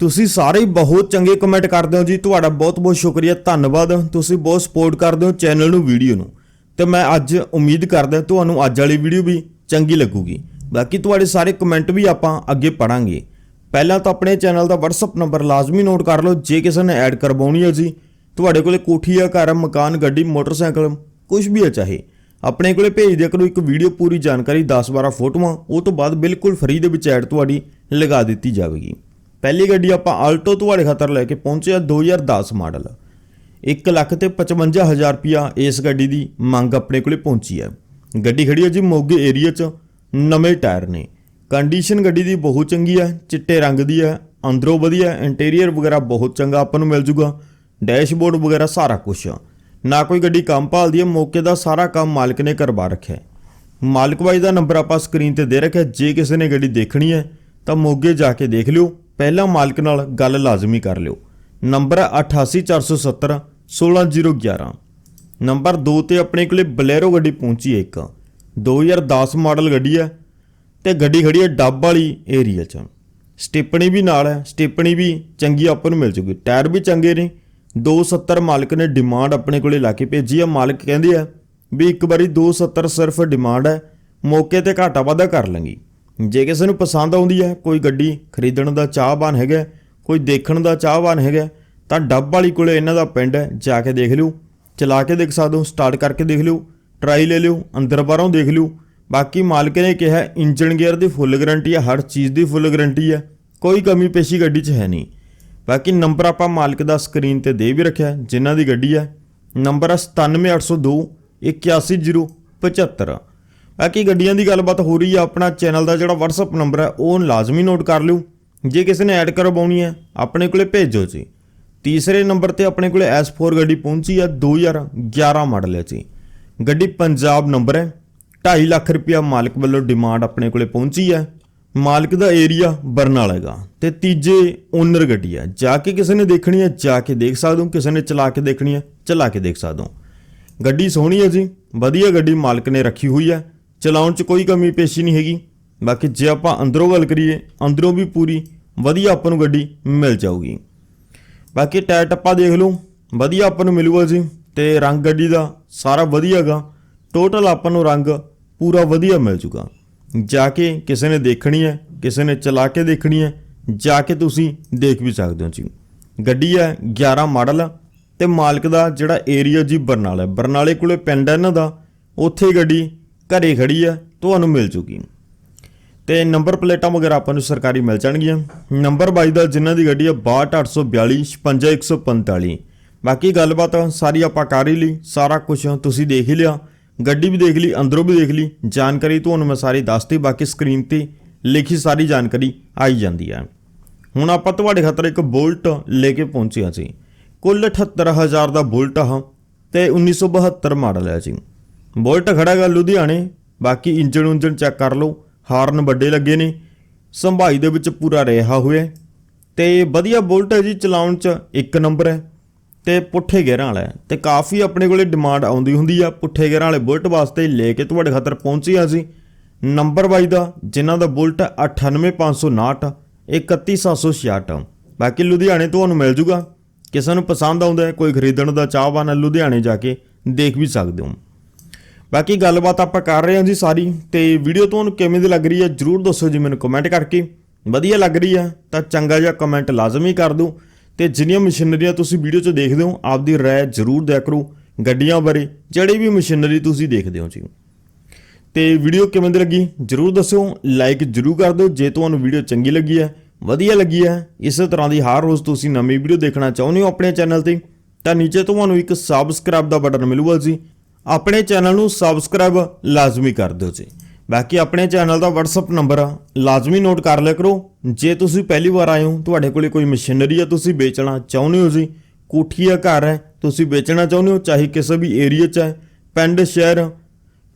ਤੁਸੀਂ ਸਾਰੇ ਬਹੁਤ ਚੰਗੇ ਕਮੈਂਟ ਕਰਦੇ ਹੋ ਜੀ, ਤੁਹਾਡਾ ਬਹੁਤ ਬਹੁਤ ਸ਼ੁਕਰੀਆ, ਧੰਨਵਾਦ। ਤੁਸੀਂ ਬਹੁਤ ਸਪੋਰਟ ਕਰਦੇ ਹੋ ਚੈਨਲ ਨੂੰ ਵੀਡੀਓ ਨੂੰ। ਤੇ ਮੈਂ ਅੱਜ ਉਮੀਦ ਕਰਦਾ ਤੁਹਾਨੂੰ ਅੱਜ ਵਾਲੀ ਵੀਡੀਓ ਵੀ ਚੰਗੀ ਲੱਗੂਗੀ। ਬਾਕੀ ਤੁਹਾਡੇ ਸਾਰੇ ਕਮੈਂਟ ਵੀ ਆਪਾਂ ਅੱਗੇ ਪੜਾਂਗੇ ਪਹਿਲਾਂ ਤਾਂ ਆਪਣੇ ਚੈਨਲ ਦਾ WhatsApp ਨੰਬਰ ਲਾਜ਼ਮੀ ਨੋਟ ਕਰ ਲਓ, ਜੇ ਕਿਸੇ ਨੇ ਐਡ ਕਰਵਾਉਣੀ ਹੈ ਜੀ, ਤੁਹਾਡੇ ਕੋਲੇ ਕੋਠੀ ਆ ਘਰ, ਮਕਾਨ, ਗੱਡੀ, ਮੋਟਰਸਾਈਕਲ ਕੁਝ ਵੀ ਹੈ ਚਾਹੇ। ਆਪਣੇ ਕੋਲੇ ਭੇਜ ਦਿਆ ਕਰੋ, ਇੱਕ ਵੀਡੀਓ ਪੂਰੀ ਜਾਣਕਾਰੀ 10-12 ਫੋਟੋਆਂ, ਉਹ ਤੋਂ ਬਾਅਦ ਬਿਲਕੁਲ ਫ੍ਰੀ ਦੇ ਵਿੱਚ ਐਡ ਤੁਹਾਡੀ ਲਗਾ ਦਿੱਤੀ ਜਾਵੇਗੀ। ਪਹਿਲੀ ਗੱਡੀ ਆਪਾਂ ਆਲਟੋ ਤੁਹਾਡੇ ਖਾਤਰ ਲੈ ਕੇ ਪਹੁੰਚੇ ਆ 2010 ਮਾਡਲ। 1 ਲੱਖ ਤੇ 55000 ਰੁਪਿਆ ਇਸ ਗੱਡੀ ਦੀ ਮੰਗ ਆਪਣੇ ਕੋਲੇ ਪਹੁੰਚੀ ਹੈ। ਗੱਡੀ ਖੜੀ ਹੈ ਜੀ ਮੋਗੇ ਏਰੀਆ 'ਚ, ਨਵੇਂ ਟਾਇਰ ਨੇ। ਕੰਡੀਸ਼ਨ ਗੱਡੀ ਦੀ ਬਹੁਤ ਚੰਗੀ ਹੈ, ਚਿੱਟੇ ਰੰਗ ਦੀ ਹੈ, ਅੰਦਰੋਂ ਵਧੀਆ ਇੰਟੀਰੀਅਰ ਵਗੈਰਾ ਬਹੁਤ ਚੰਗਾ ਆਪਾਂ ਨੂੰ ਮਿਲ ਜੂਗਾ। ਡੈਸ਼ਬੋਰਡ ਵਗੈਰਾ ਸਾਰਾ ਕੁਝ ਨਾ ਕੋਈ ਗੱਡੀ ਕੰਮ ਭਾਲਦੀ ਹੈ, ਮੌਕੇ ਦਾ ਸਾਰਾ ਕੰਮ ਮਾਲਕ ਨੇ ਕਰਵਾ ਰੱਖਿਆ ਹੈ। ਮਾਲਕ ਬਾਈ ਦਾ ਨੰਬਰ ਆਪਾਂ ਸਕਰੀਨ ਤੇ ਦੇ ਰੱਖਿਆ, ਜੇ ਕਿਸੇ ਨੇ ਗੱਡੀ ਦੇਖਣੀ ਹੈ, ਤਾਂ ਮੋਗੇ ਜਾ ਕੇ ਦੇਖ ਲਿਓ। ਪਹਿਲਾਂ ਮਾਲਕ ਨਾਲ ਗੱਲ ਲਾਜ਼ਮੀ ਕਰ ਲਿਓ। ਨੰਬਰ ਹੈ 88470 16011 ਨੰਬਰ 2 ਤੇ ਆਪਣੇ ਕੋਲੇ ਬਲੇਰੋ ਗੱਡੀ ਪਹੁੰਚੀ ਹੈ ਇੱਕ। 2010 ਮਾਡਲ ਗੱਡੀ ਹੈ ਤੇ ਗੱਡੀ ਖੜੀ ਹੈ ਡੱਬ ਵਾਲੀ ਏਰੀਆ 'ਚ। ਸਟਿੱਪਣੀ ਵੀ ਨਾਲ ਹੈ ਸਟਿੱਪਣੀ ਵੀ ਚੰਗੀ ਆਪਾਂ ਨੂੰ ਮਿਲ ਜੂਗੀ। ਟਾਇਰ ਵੀ ਚੰਗੇ ਨੇ। 270 ਮਾਲਕ ਨੇ ਡਿਮਾਂਡ ਆਪਣੇ ਕੋਲੇ ਲਾ ਕੇ ਭੇਜੀ ਆ ਮਾਲਕ ਕਹਿੰਦੇ ਆ ਵੀ ਇੱਕ ਵਾਰੀ 270 ਸਿਰਫ ਡਿਮਾਂਡ ਹੈ, ਮੌਕੇ ਤੇ ਘਾਟਾ ਵਾਧਾ ਕਰ ਲਾਂਗੀ। ਜੇ ਕਿਸੇ ਨੂੰ ਪਸੰਦ ਆਉਂਦੀ ਹੈ ਕੋਈ ਗੱਡੀ ਖਰੀਦਣ ਦਾ ਚਾਹਵਾਨ ਹੈਗਾ, ਕੋਈ ਦੇਖਣ ਦਾ ਚਾਹਵਾਨ ਹੈਗਾ, ਤਾਂ ਡੱਬ ਵਾਲੀ ਕੋਲੇ ਇਹਨਾਂ ਦਾ ਪਿੰਡ ਹੈ, ਜਾ ਕੇ ਦੇਖ ਲਿਓ। ਚਲਾ ਕੇ ਦੇਖ ਸਕਦੇ ਹੋ, ਸਟਾਰਟ ਕਰਕੇ ਦੇਖ ਲਿਓ, ਟਰਾਈ ਲੈ ਲਿਓ, ਅੰਦਰ ਬਾਹਰੋਂ ਦੇਖ ਲਿਓ। ਬਾਕੀ ਮਾਲਕ ਨੇ ਕਿਹਾ ਇੰਜਨ ਗੇਅਰ ਦੀ ਫੁੱਲ ਗਾਰੰਟੀ ਹੈ, ਹਰ ਚੀਜ਼ ਦੀ ਫੁੱਲ ਗਾਰੰਟੀ ਹੈ, ਕੋਈ ਕਮੀ ਪੇਸ਼ੀ ਗੱਡੀ 'ਚ ਹੈ ਨਹੀਂ। ਬਾਕੀ ਨੰਬਰ ਆਪਾਂ ਮਾਲਕ ਦਾ ਸਕਰੀਨ ਤੇ ਦੇ ਵੀ ਰੱਖਿਆ, ਜਿਨ੍ਹਾਂ ਦੀ ਗੱਡੀ ਹੈ, ਨੰਬਰ ਹੈ 97802 81075 ਬਾਕੀ ਗੱਡੀਆਂ ਦੀ ਗੱਲਬਾਤ ਹੋ ਰਹੀ ਹੈ ਆਪਣਾ ਚੈਨਲ ਦਾ ਜਿਹੜਾ WhatsApp ਨੰਬਰ ਹੈ ਉਹ ਲਾਜ਼ਮੀ ਨੋਟ ਕਰ ਲਿਓ। ਜੇ ਕਿਸੇ ਨੇ ਐਡ ਕਰਵਾਉਣੀ ਹੈ ਆਪਣੇ ਕੋਲੇ ਭੇਜੋ ਜੀ। ਤੀਸਰੇ ਨੰਬਰ ਤੇ ਆਪਣੇ ਕੋਲੇ S4 ਗੱਡੀ ਪਹੁੰਚੀ ਹੈ 2011 ਮਾਡਲ ਹੈ ਜੀ। ਗੱਡੀ ਪੰਜਾਬ ਨੰਬਰ ਹੈ। 2.5 ਲੱਖ ਰੁਪਇਆ ਮਾਲਕ ਵੱਲੋਂ ਡਿਮਾਂਡ ਆਪਣੇ ਕੋਲੇ ਪਹੁੰਚੀ ਹੈ ਮਾਲਕ ਦਾ ਏਰੀਆ ਬਰਨਾਲਾ ਹੈਗਾ। ਤੇ ਤੀਜੇ ਓਨਰ ਗੱਡੀ ਹੈ ਜਾ ਕੇ ਕਿਸੇ ਨੇ ਦੇਖਣੀ ਹੈ ਜਾ ਕੇ ਦੇਖ ਸਕਦੇ ਹੋ। ਕਿਸੇ ਨੇ ਚਲਾ ਕੇ ਦੇਖਣੀ ਹੈ ਚਲਾ ਕੇ ਦੇਖ ਸਕਦੇ ਹੋ। ਗੱਡੀ ਸੋਹਣੀ ਹੈ ਜੀ। ਵਧੀਆ ਗੱਡੀ ਮਾਲਕ ਨੇ ਰੱਖੀ ਹੋਈ ਹੈ ਚਲਾਉਣ 'ਚ ਕੋਈ ਕਮੀ ਪੇਸ਼ੀ ਨਹੀਂ ਹੈਗੀ। ਬਾਕੀ ਜੇ ਆਪਾਂ ਅੰਦਰੋਂ ਗੱਲ ਕਰੀਏ, ਅੰਦਰੋਂ ਵੀ ਪੂਰੀ ਵਧੀਆ ਆਪਾਂ ਨੂੰ ਗੱਡੀ ਮਿਲ ਜਾਊਗੀ। ਬਾਕੀ ਟਾਇਰ ਟੱਪਾ ਦੇਖ ਲਓ, ਵਧੀਆ ਆਪਾਂ ਨੂੰ ਮਿਲੂਗਾ ਜੀ ਤੇ ਰੰਗ ਗੱਡੀ ਦਾ ਸਾਰਾ ਵਧੀਆਗਾ ਟੋਟਲ ਆਪਾਂ ਨੂੰ ਰੰਗ ਪੂਰਾ ਵਧੀਆ ਮਿਲ ਜੂਗਾ। ਜਾ ਕੇ ਕਿਸੇ ਨੇ ਦੇਖਣੀ ਹੈ, ਕਿਸੇ ਨੇ ਚਲਾ ਕੇ ਦੇਖਣੀ ਹੈ, ਜਾ ਕੇ ਤੁਸੀਂ ਦੇਖ ਵੀ ਸਕਦੇ ਹੋ ਜੀ। ਗੱਡੀ ਹੈ 11 ਮਾਡਲ ਤੇ ਮਾਲਕ ਦਾ ਜਿਹੜਾ ਏਰੀਆ ਜੀ ਬਰਨਾਲਾ ਬਰਨਾਲੇ ਕੋਲੇ ਪਿੰਡ ਹੈ ਇਹਨਾਂ ਦਾ, ਉੱਥੇ ਗੱਡੀ ਘਰੇ ਖੜੀ ਹੈ ਤੁਹਾਨੂੰ ਮਿਲ ਜੂਗੀ ਤੇ ਨੰਬਰ ਪਲੇਟਾਂ ਵਗੈਰਾ ਆਪਾਂ ਨੂੰ ਸਰਕਾਰੀ ਮਿਲ ਜਾਣਗੀਆਂ। ਨੰਬਰ 22 ਦਾ ਜਿਨ੍ਹਾਂ ਦੀ ਗੱਡੀ ਹੈ 62842 56145 ਬਾਕੀ ਗੱਲਬਾਤ ਸਾਰੀ ਆਪਾਂ ਕਰ ਹੀ ਲਈ, ਸਾਰਾ ਕੁਝ ਤੁਸੀਂ ਦੇਖ ਹੀ ਲਿਆ। ਗੱਡੀ ਵੀ ਦੇਖ ਲਈ, ਅੰਦਰੋਂ ਵੀ ਦੇਖ ਲਈ, ਜਾਣਕਾਰੀ ਤੁਹਾਨੂੰ ਮੈਂ ਸਾਰੀ ਦੱਸਤੀ, ਬਾਕੀ ਸਕਰੀਨ ਤੇ ਲਿਖੀ ਸਾਰੀ ਜਾਣਕਾਰੀ ਆਈ ਜਾਂਦੀ ਹੈ ਹੁਣ ਆਪਾਂ ਤੁਹਾਡੇ ਖਾਤਰ ਇੱਕ ਬੋਲਟ ਲੈ ਕੇ ਪਹੁੰਚੇ ਹਾਂ ਜੀ। ਕੁੱਲ 78000 ਦਾ ਬੋਲਟ ਆ, ਤੇ 1972 ਮਾਡਲ ਹੈ ਜੀ। ਬੁਲਟ ਖੜਾ ਗਾ ਲੁਧਿਆਣੇ, ਬਾਕੀ ਇੰਜਣ ਉਂਜਨ ਚੈੱਕ ਕਰ ਲਓ, ਹਾਰਨ ਵੱਡੇ ਲੱਗੇ ਨੇ, ਸੰਭਾਈ ਦੇ ਵਿੱਚ ਪੂਰਾ ਰਿਹਾ ਹੋਇਆ ਹੈ। ਤੇ ਵਧੀਆ ਬੁਲਟ ਹੈ ਜੀ ਚਲਾਉਣ 'ਚ, ਇੱਕ ਨੰਬਰ ਹੈ। ਤੇ ਪੁੱਠੇ ਗੇਅਰਾਂ ਵਾਲਾ ਹੈ। ਤੇ ਕਾਫੀ ਆਪਣੇ ਕੋਲੇ ਡਿਮਾਂਡ ਆਉਂਦੀ ਹੁੰਦੀ ਆ, ਪੁੱਠੇ ਗੇਰਾਂ ਵਾਲੇ ਬੁਲਟ ਵਾਸਤੇ ਲੈ ਕੇ ਤੁਹਾਡੇ ਖਾਤਰ ਪਹੁੰਚੀ ਆ ਅਸੀਂ। ਨੰਬਰ 22 ਦਾ, ਜਿਨ੍ਹਾਂ ਦਾ ਬੁਲਟ 98559 31766 ਬਾਕੀ ਲੁਧਿਆਣੇ ਤੁਹਾਨੂੰ ਮਿਲ ਜੂਗਾ। ਕਿਸੇ ਨੂੰ ਪਸੰਦ ਆਉਂਦਾ ਹੈ, ਕੋਈ ਖਰੀਦਣ ਦਾ ਚਾਹਵਾਨ ਹੈ, ਲੁਧਿਆਣੇ ਜਾ ਕੇ ਦੇਖ ਵੀ ਸਕਦੇ ਹੋ। ਬਾਕੀ ਗੱਲਬਾਤ ਆਪਾਂ ਕਰ ਰਹੇ ਹਾਂ ਜੀ ਸਾਰੀ ਤੇ ਵੀਡੀਓ ਤੁਹਾਨੂੰ ਕਿਵੇਂ ਦੀ ਲੱਗ ਰਹੀ ਹੈ ਜਰੂਰ ਦੱਸੋ ਜੀ ਮੈਨੂੰ ਕਮੈਂਟ ਕਰਕੇ। ਵਧੀਆ ਲੱਗ ਰਹੀ ਹੈ ਤਾਂ ਚੰਗਾ ਜਿਹਾ ਕਮੈਂਟ ਲਾਜ਼ਮੀ ਕਰ ਦਿਓ ਤੇ ਜਿੰਨੀਆਂ ਮਸ਼ੀਨਰੀਆਂ ਤੁਸੀਂ ਵੀਡੀਓ 'ਚ ਦੇਖਦੇ ਹੋ, ਆਪਦੀ ਰਾਏ ਜਰੂਰ ਦਿਆ ਕਰੋ ਗੱਡੀਆਂ ਬਾਰੇ, ਜਿਹੜੀ ਵੀ ਮਸ਼ੀਨਰੀ ਤੁਸੀਂ ਦੇਖਦੇ ਹੋ ਜੀ। ਤੇ ਵੀਡੀਓ ਕਿਵੇਂ ਦੀ ਲੱਗੀ ਜਰੂਰ ਦੱਸਿਓ ਲਾਈਕ ਜਰੂਰ ਕਰ ਦਿਓ, ਜੇ ਤੁਹਾਨੂੰ ਵੀਡੀਓ ਚੰਗੀ ਲੱਗੀ ਹੈ, ਵਧੀਆ ਲੱਗੀ ਹੈ, ਇਸੇ ਤਰ੍ਹਾਂ ਦੀ ਹਰ ਰੋਜ਼ ਤੁਸੀਂ ਨਵੀਂ ਵੀਡੀਓ ਦੇਖਣਾ ਚਾਹੁੰਦੇ ਹੋ ਆਪਣੇ ਚੈਨਲ ਤੇ, ਤਾਂ ਨੀਚੇ ਤੁਹਾਨੂੰ ਇੱਕ ਸਬਸਕ੍ਰਾਈਬ ਦਾ ਬਟਨ ਮਿਲੂਗਾ ਜੀ। ਆਪਣੇ ਚੈਨਲ ਨੂੰ ਸਬਸਕ੍ਰਾਈਬ ਲਾਜ਼ਮੀ ਕਰ ਦਿਓ ਜੀ। ਬਾਕੀ ਆਪਣੇ ਚੈਨਲ ਦਾ WhatsApp ਨੰਬਰ ਲਾਜ਼ਮੀ ਨੋਟ ਕਰ ਲਿਆ ਕਰੋ। ਜੇ ਤੁਸੀਂ ਪਹਿਲੀ ਵਾਰ ਆਏ ਹੋ, ਤੁਹਾਡੇ ਕੋਲੇ ਕੋਈ ਮਸ਼ੀਨਰੀ ਆ ਤੁਸੀਂ ਵੇਚਣਾ ਚਾਹੁੰਦੇ ਹੋ ਜੀ ਕੋਠੀ ਆ ਘਰ ਹੈ, ਤੁਸੀਂ ਵੇਚਣਾ ਚਾਹੁੰਦੇ ਹੋ, ਚਾਹੇ ਕਿਸੇ ਵੀ ਏਰੀਆ 'ਚ ਹੈ, ਪਿੰਡ, ਸ਼ਹਿਰ,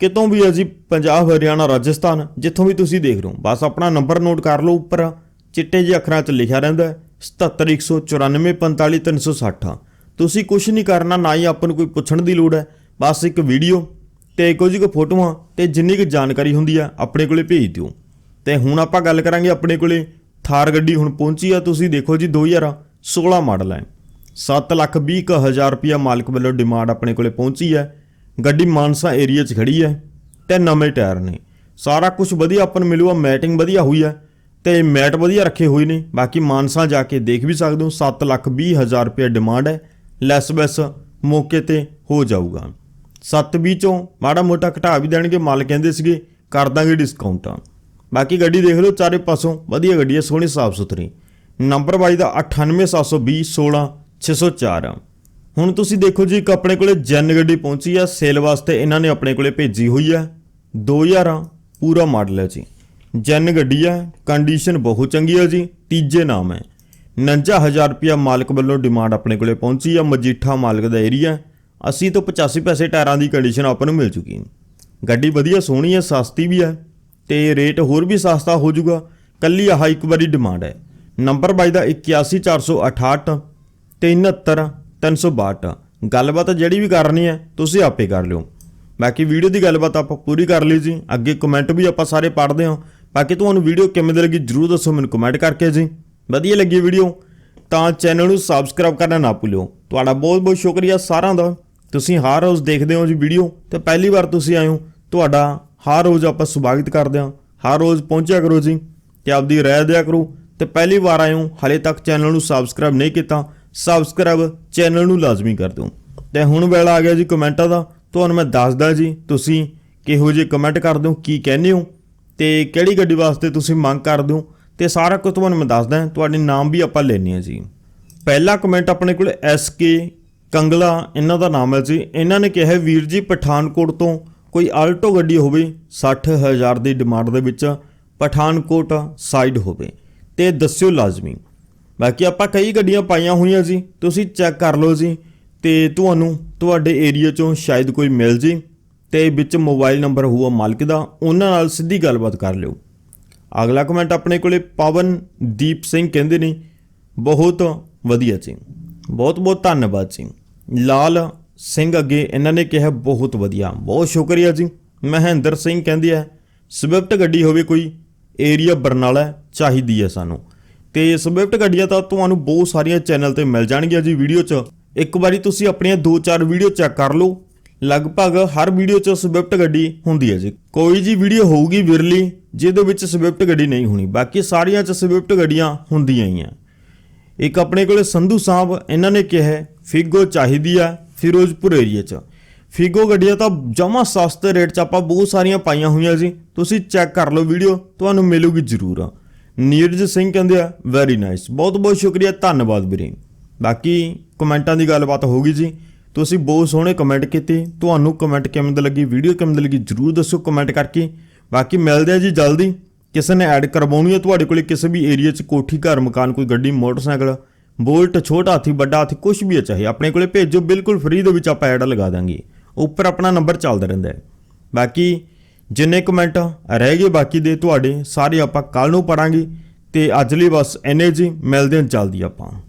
ਕਿਤੋਂ ਵੀ ਹੈ ਜੀ, ਪੰਜਾਬ, ਹਰਿਆਣਾ, ਰਾਜਸਥਾਨ, ਜਿੱਥੋਂ ਵੀ ਤੁਸੀਂ ਦੇਖ ਰਹੇ ਹੋ। ਬਸ ਆਪਣਾ ਨੰਬਰ ਨੋਟ ਕਰ ਲਓ ਉੱਪਰ, ਚਿੱਟੇ ਜਿਹੇ ਅੱਖਰਾਂ 'ਚ ਲਿਖਿਆ ਰਹਿੰਦਾ ਹੈ 7714945360 ਤੁਸੀਂ ਕੁਝ ਨਹੀਂ ਕਰਨਾ, ਨਾ ਹੀ ਆਪਾਂ ਨੂੰ ਕੋਈ ਪੁੱਛਣ ਦੀ ਲੋੜ ਹੈ। ਬਸ ਇੱਕ ਵੀਡੀਓ ਤੇ ਕੁਝ ਕੁ ਫੋਟੋਆਂ ਤੇ ਜਿੰਨੀ ਕੁ ਜਾਣਕਾਰੀ ਹੁੰਦੀ ਆ ਆਪਣੇ ਕੋਲੇ ਭੇਜ ਦਿਓ। ਤੇ ਹੁਣ ਆਪਾਂ ਗੱਲ ਕਰਾਂਗੇ ਆਪਣੇ ਕੋਲੇ ਥਾਰ ਗੱਡੀ ਹੁਣ ਪਹੁੰਚੀ ਆ, ਤੁਸੀਂ ਦੇਖੋ ਜੀ 2016 ਮਾਡਲ ਹੈ 7 ਲੱਖ ਵੀਹ ਕੁ ਹਜ਼ਾਰ ਰੁਪਇਆ ਮਾਲਕ ਵੱਲੋਂ ਡਿਮਾਂਡ ਆਪਣੇ ਕੋਲੇ ਪਹੁੰਚੀ ਹੈ ਗੱਡੀ ਮਾਨਸਾ ਏਰੀਆ 'ਚ ਖੜੀ ਹੈ ਤੇ ਨਵੇਂ ਟਾਇਰ ਨੇ। ਸਾਰਾ ਕੁਝ ਵਧੀਆ ਆਪਾਂ ਨੂੰ ਮਿਲੂਗਾ, ਮੈਟਿੰਗ ਵਧੀਆ ਹੋਈ ਹੈ ਤੇ ਮੈਟ ਵਧੀਆ ਰੱਖੇ ਹੋਏ ਨੇ। ਬਾਕੀ ਮਾਨਸਾ ਜਾ ਕੇ ਦੇਖ ਵੀ ਸਕਦੇ ਹੋ 7 ਲੱਖ ਵੀਹ ਹਜ਼ਾਰ ਰੁਪਏ ਡਿਮਾਂਡ ਹੈ। ਲੈਸ ਬੈਸ ਮੌਕੇ ਤੇ ਹੋ ਜਾਊਗਾ। 720 ਚੋਂ ਮਾੜਾ ਮੋਟਾ ਘਟਾ ਵੀ ਦੇਣਗੇ, ਮਾਲਕ ਕਹਿੰਦੇ ਸੀਗੇ, ਕਰ ਦਾਂਗੇ ਡਿਸਕਾਊਂਟ ਬਾਕੀ ਗੱਡੀ ਦੇਖ ਲਓ, ਚਾਰੇ ਪਾਸੋਂ ਵਧੀਆ ਗੱਡੀ ਹੈ, ਸੋਹਣੀ ਸਾਫ਼ ਸੁਥਰੀ ਨੰਬਰ ਬਾਈ ਦਾ 98720 16604 ਹੁਣ ਤੁਸੀਂ ਦੇਖੋ ਜੀ, ਇੱਕ ਆਪਣੇ ਕੋਲੇ ਜੈਨ ਗੱਡੀ ਪਹੁੰਚੀ ਆ, ਸੇਲ ਵਾਸਤੇ ਇਹਨਾਂ ਨੇ ਆਪਣੇ ਕੋਲੇ ਭੇਜੀ ਹੋਈ ਆ। 2000 ਪੂਰਾ ਮਾਡਲ ਹੈ ਜੀ। ਜੈਨ ਗੱਡੀ ਆ ਕੰਡੀਸ਼ਨ ਬਹੁਤ ਚੰਗੀ ਹੈ ਜੀ, ਤੀਜੇ ਨਾਮ ਹੈ। 59000 ਰੁਪਇਆ ਮਾਲਕ ਵੱਲੋਂ ਡਿਮਾਂਡ ਆਪਣੇ ਕੋਲੇ ਪਹੁੰਚੀ ਆ, ਮਜੀਠਾ ਮਾਲਕ ਦਾ ਏਰੀਆ 80 ਤੋਂ 85 ਪੈਸੇ ਟਾਇਰਾਂ ਦੀ ਕੰਡੀਸ਼ਨ ਆਪਾਂ ਨੂੰ ਮਿਲ ਚੁੱਕੀ ਹੈ। ਗੱਡੀ ਵਧੀਆ ਸੋਹਣੀ ਹੈ, ਸਸਤੀ ਵੀ ਹੈ ਤੇ ਰੇਟ ਹੋਰ ਵੀ ਸਸਤਾ ਹੋ ਜਾਊਗਾ। ਕੱਲੀ ਆਹ ਇੱਕ ਵਾਰੀ ਡਿਮਾਂਡ ਹੈ। ਨੰਬਰ ਬਾਈ ਦਾ 81468 ਤੇ 69362 ਗੱਲਬਾਤ ਜਿਹੜੀ ਵੀ ਕਰਨੀ ਹੈ, ਤੁਸੀਂ ਆਪੇ ਕਰ ਲਿਓ। ਬਾਕੀ ਵੀਡੀਓ ਦੀ ਗੱਲਬਾਤ ਆਪਾਂ ਪੂਰੀ ਕਰ ਲਈ ਜੀ। ਅੱਗੇ ਕਮੈਂਟ ਵੀ ਆਪਾਂ ਸਾਰੇ ਪੜ੍ਹਦੇ ਹਾਂ। ਬਾਕੀ ਤੁਹਾਨੂੰ ਵੀਡੀਓ ਕਿਵੇਂ ਦੀ ਲੱਗੀ ਜਰੂਰ ਦੱਸੋ, ਮੈਨੂੰ ਕਮੈਂਟ ਕਰਕੇ ਜੀ। ਵਧੀਆ ਲੱਗੀ ਵੀਡੀਓ, ਤਾਂ ਚੈਨਲ ਨੂੰ ਸਬਸਕ੍ਰਾਈਬ ਕਰਨਾ ਨਾ ਭੁੱਲਿਓ। ਤੁਹਾਡਾ ਬਹੁਤ ਬਹੁਤ ਸ਼ੁਕਰੀਆ ਸਾਰਿਆਂ ਦਾ। ਤੁਸੀਂ ਹਰ ਰੋਜ਼ ਦੇਖਦੇ ਹੋ ਜੀ ਵੀਡੀਓ ਤੇ ਪਹਿਲੀ ਵਾਰ ਤੁਸੀਂ ਆਏ ਹੋ, ਤੁਹਾਡਾ ਹਰ ਰੋਜ਼ ਆਪਾਂ ਸਵਾਗਤ ਕਰਦੇ ਹਾਂ। ਹਰ ਰੋਜ਼ ਪਹੁੰਚਿਆ ਕਰੋ ਜੀ ਤੇ ਆਪਦੀ ਰਾਏ ਦਿਆ ਕਰੋ ਤੇ ਪਹਿਲੀ ਵਾਰ ਆਏ ਹੋ, ਹਲੇ ਤੱਕ ਚੈਨਲ ਨੂੰ ਸਬਸਕ੍ਰਾਈਬ ਨਹੀਂ ਕੀਤਾ ਸਬਸਕ੍ਰਾਈਬ ਚੈਨਲ ਨੂੰ ਲਾਜ਼ਮੀ ਕਰ ਦਿਓ। ਤੇ ਹੁਣ ਵੇਲਾ ਆ ਗਿਆ ਜੀ ਕਮੈਂਟਾਂ ਦਾ, ਤੁਹਾਨੂੰ ਮੈਂ ਦੱਸਦਾ ਜੀ, ਤੁਸੀਂ ਕਿਹੋ ਜਿਹੇ ਕਮੈਂਟ ਕਰਦੇ ਹੋ, ਕੀ ਕਹਿੰਦੇ ਹੋ ਤੇ ਕਿਹੜੀ ਗੱਡੀ ਵਾਸਤੇ ਤੁਸੀਂ ਮੰਗ ਕਰਦੇ ਹੋ ਤੇ ਸਾਰਾ ਕੁਝ ਤੁਹਾਨੂੰ ਮੈਂ ਦੱਸਦਾ, ਤੁਹਾਡੇ ਨਾਮ ਵੀ ਆਪਾਂ ਲੈਣੇ ਆ ਜੀ। ਪਹਿਲਾ ਕਮੈਂਟ ਆਪਣੇ ਕੋਲ ਐਸਕੇ ਕੰਗਲਾ, ਇਹਨਾਂ ਦਾ ਨਾਮ ਹੈ ਜੀ। ਇਹਨਾਂ ਨੇ ਕਿਹਾ ਵੀਰ ਜੀ, ਪਠਾਨਕੋਟ ਤੋਂ ਕੋਈ ਆਲਟੋ ਗੱਡੀ ਹੋਵੇ 60000 ਦੀ ਡਿਮਾਂਡ ਦੇ ਵਿੱਚ ਪਠਾਨਕੋਟ ਸਾਈਡ ਹੋਵੇ। ਤੇ ਦੱਸਿਓ ਲਾਜ਼ਮੀ, ਬਾਕੀ ਆਪਾਂ ਕਈ ਗੱਡੀਆਂ ਪਾਈਆਂ ਹੋਈਆਂ ਜੀ, ਤੁਸੀਂ ਚੈੱਕ ਕਰ ਲਓ ਜੀ। ਤੇ ਤੁਹਾਨੂੰ ਤੁਹਾਡੇ ਏਰੀਆ ਚੋਂ ਸ਼ਾਇਦ ਕੋਈ ਮਿਲ ਜੀ, ਤੇ ਵਿੱਚ ਮੋਬਾਈਲ ਨੰਬਰ ਹੋਊਗਾ ਮਾਲਕ ਦਾ, ਉਹਨਾਂ ਨਾਲ ਸਿੱਧੀ ਗੱਲਬਾਤ ਕਰ ਲਿਓ। ਅਗਲਾ ਕਮੈਂਟ ਆਪਣੇ ਕੋਲੇ ਪਵਨਦੀਪ ਸਿੰਘ ਕਹਿੰਦੇ ਨੇ, ਬਹੁਤ ਵਧੀਆ ਜੀ। ਬਹੁਤ ਬਹੁਤ ਧੰਨਵਾਦ ਜੀ। ਲਾਲ ਸਿੰਘ ਅੱਗੇ ਇਹਨਾਂ ਨੇ ਕਿਹਾ, ਬਹੁਤ ਵਧੀਆ, ਬਹੁਤ ਸ਼ੁਕਰੀਆ ਜੀ। ਮਹਿੰਦਰ ਸਿੰਘ ਕਹਿੰਦੇ ਹੈ, ਸਵਿਫਟ ਗੱਡੀ ਹੋਵੇ ਕੋਈ, ਏਰੀਆ ਬਰਨਾਲਾ ਚਾਹੀਦੀ ਹੈ ਸਾਨੂੰ। ਤੇ ਸਵਿਫਟ ਗੱਡੀਆਂ ਤਾਂ ਤੁਹਾਨੂੰ ਬਹੁਤ ਸਾਰੀਆਂ ਚੈਨਲ ਤੇ ਮਿਲ ਜਾਣਗੀਆਂ ਜੀ ਵੀਡੀਓ 'ਚ। ਇੱਕ ਵਾਰੀ ਤੁਸੀਂ ਆਪਣੀਆਂ 2-4 ਵੀਡੀਓ ਚੈੱਕ ਕਰ ਲਓ। ਲਗਭਗ ਹਰ ਵੀਡੀਓ 'ਚ ਸਵਿਫਟ ਗੱਡੀ ਹੁੰਦੀ ਹੈ ਜੀ। ਕੋਈ ਜੀ ਵੀਡੀਓ ਹੋਊਗੀ ਵਿਰਲੀ, ਜਿਹਦੇ ਵਿੱਚ ਸਵਿਫਟ ਗੱਡੀ ਨਹੀਂ ਹੋਣੀ। ਬਾਕੀ ਸਾਰੀਆਂ 'ਚ ਸਵਿਫਟ ਗੱਡੀਆਂ ਹੁੰਦੀਆਂ ਹੀ ਆ। ਇੱਕ ਆਪਣੇ ਕੋਲੇ ਸੰਧੂ ਸਾਹਿਬ ਇਹਨਾਂ ਨੇ ਕਿਹਾ ਹੈ, ਫਿਗੋ ਚਾਹੀਦੀ ਆ ਫਿਰੋਜ਼ਪੁਰ ਏਰੀਆ 'ਚ। ਫਿਗੋ ਗੱਡੀਆਂ ਤਾਂ ਜਮਾ ਸਸਤੇ ਰੇਟ 'ਚ ਆਪਾਂ ਬਹੁਤ ਸਾਰੀਆਂ ਪਾਈਆਂ ਹੋਈਆਂ ਸੀ। ਤੁਸੀਂ ਚੈੱਕ ਕਰ ਲਓ ਵੀਡੀਓ ਤੁਹਾਨੂੰ ਮਿਲੂਗੀ ਜ਼ਰੂਰ। ਨੀਰਜ ਸਿੰਘ ਕਹਿੰਦੇ ਆ ਵੈਰੀ ਨਾਈਸ ਬਹੁਤ ਬਹੁਤ ਸ਼ੁਕਰੀਆ ਧੰਨਵਾਦ ਵੀਰੇ। ਬਾਕੀ ਕਮੈਂਟਾਂ ਦੀ ਗੱਲਬਾਤ ਹੋ ਗਈ ਜੀ। ਤੁਸੀਂ ਬਹੁਤ ਸੋਹਣੇ ਕਮੈਂਟ ਕੀਤੇ। ਤੁਹਾਨੂੰ ਕਮੈਂਟ ਕਿਵੇਂ ਦੀ ਲੱਗੀ ਵੀਡੀਓ ਕਿਵੇਂ ਦੀ ਲੱਗੀ ਜਰੂਰ ਦੱਸੋ ਕਮੈਂਟ ਕਰਕੇ। ਬਾਕੀ ਮਿਲਦੇ ਆ ਜੀ ਜਲਦੀ। ਕਿਸੇ ਨੇ ਐਡ ਕਰਵਾਉਣੀ ਹੈ, ਤੁਹਾਡੇ ਕੋਲੇ ਕਿਸੇ ਵੀ ਏਰੀਆ 'ਚ ਕੋਠੀ, ਘਰ, ਮਕਾਨ, ਕੋਈ ਗੱਡੀ, ਮੋਟਰਸਾਈਕਲ, ਬੋਲਟ, ਛੋਟਾ ਹਾਥੀ, ਵੱਡਾ ਹਾਥੀ ਕੁਝ ਵੀ ਹੈ ਚਾਹੇ, ਆਪਣੇ ਕੋਲੇ ਭੇਜੋ, ਬਿਲਕੁਲ ਫ੍ਰੀ ਦੇ ਵਿੱਚ ਆਪਾਂ ਐਡ ਲਗਾ ਦਾਂਗੇ। ਉੱਪਰ ਆਪਣਾ ਨੰਬਰ ਚੱਲਦਾ ਰਹਿੰਦਾ ਹੈ। ਬਾਕੀ ਜਿੰਨੇ ਕਮੈਂਟ ਰਹਿ ਗਏ, ਬਾਕੀ ਦੇ ਤੁਹਾਡੇ, ਸਾਰੇ ਆਪਾਂ ਕੱਲ ਨੂੰ ਪੜਾਂਗੇ ਤੇ ਅੱਜ ਲਈ ਬਸ ਇੰਨੇ ਜੀ, ਮਿਲਦੇ ਹਾਂ ਜਲਦੀ ਆਪਾਂ।